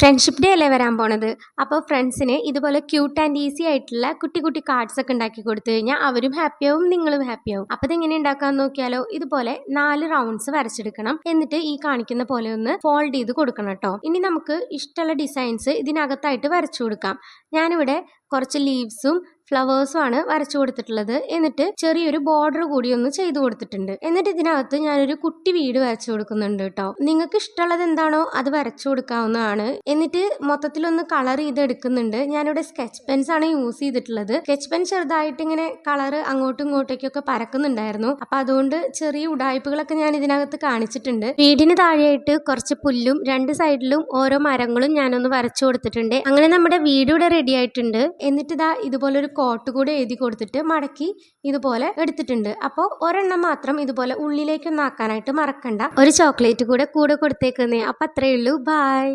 Friendship day അല്ലേ വരാൻ പോണത്? അപ്പോൾ ഫ്രണ്ട്സിന് ഇതുപോലെ ക്യൂട്ട് ആൻഡ് ഈസി ആയിട്ടുള്ള കുട്ടി കുട്ടി കാർഡ്സ് ഒക്കെ ഉണ്ടാക്കി കൊടുത്തു കഴിഞ്ഞാൽ അവരും ഹാപ്പിയാവും നിങ്ങളും ഹാപ്പിയാവും അപ്പോൾ ഇതെങ്ങനെ ഉണ്ടാക്കാൻ നോക്കിയാലോ? ഇതുപോലെ നാല് റൗണ്ട്സ് വരച്ചെടുക്കണം. എന്നിട്ട് ഈ കാണിക്കുന്ന പോലെ ഒന്ന് ഫോൾഡ് ചെയ്ത് കൊടുക്കണം കേട്ടോ ഇനി നമുക്ക് ഇഷ്ടമുള്ള ഡിസൈൻസ് ഇതിനകത്തായിട്ട് വരച്ചു കൊടുക്കാം. ഞാനിവിടെ കുറച്ച് ലീവ്സും ഫ്ലവേഴ്സും ആണ് വരച്ചു കൊടുത്തിട്ടുള്ളത്. എന്നിട്ട് ചെറിയൊരു ബോർഡർ കൂടി ഒന്ന് ചെയ്തു കൊടുത്തിട്ടുണ്ട്. എന്നിട്ട് ഇതിനകത്ത് ഞാനൊരു കുട്ടി വീട് വരച്ചു കൊടുക്കുന്നുണ്ട് കേട്ടോ നിങ്ങൾക്ക് ഇഷ്ടമുള്ളത് എന്താണോ അത് വരച്ചു കൊടുക്കാവുന്നതാണ്. എന്നിട്ട് മൊത്തത്തിലൊന്ന് കളർ ചെയ്ത് എടുക്കുന്നുണ്ട്. ഞാനിവിടെ സ്കെച്ച് പെൻസ് ആണ് യൂസ് ചെയ്തിട്ടുള്ളത്. സ്കെച്ച് പെൻ ചെറുതായിട്ട് ഇങ്ങനെ കളർ അങ്ങോട്ടും ഇങ്ങോട്ടേക്കൊക്കെ പരക്കുന്നുണ്ടായിരുന്നു. അപ്പൊ അതുകൊണ്ട് ചെറിയ ഉടായ്പകളൊക്കെ ഞാൻ ഇതിനകത്ത് കാണിച്ചിട്ടുണ്ട്. വീടിന് താഴെയായിട്ട് കുറച്ച് പുല്ലും രണ്ട് സൈഡിലും ഓരോ മരങ്ങളും ഞാനൊന്ന് വരച്ചു കൊടുത്തിട്ടുണ്ട്. അങ്ങനെ നമ്മുടെ വീട് ഇവിടെ റെഡി ആയിട്ടുണ്ട്. എന്നിട്ട് ഇതാ ഇതുപോലൊരു കോട്ട് കൂടെ എഴുതി കൊടുത്തിട്ട് മടക്കി ഇതുപോലെ എടുത്തിട്ടുണ്ട്. അപ്പോൾ ഒരെണ്ണം മാത്രം ഇതുപോലെ ഉള്ളിലേക്കൊന്നാക്കാനായിട്ട് മറക്കണ്ട. ഒരു ചോക്ലേറ്റ് കൂടെ കൂടെ കൊടുത്തേക്കുന്നേ. അപ്പം അത്രയേ ഉള്ളൂ. ബായ്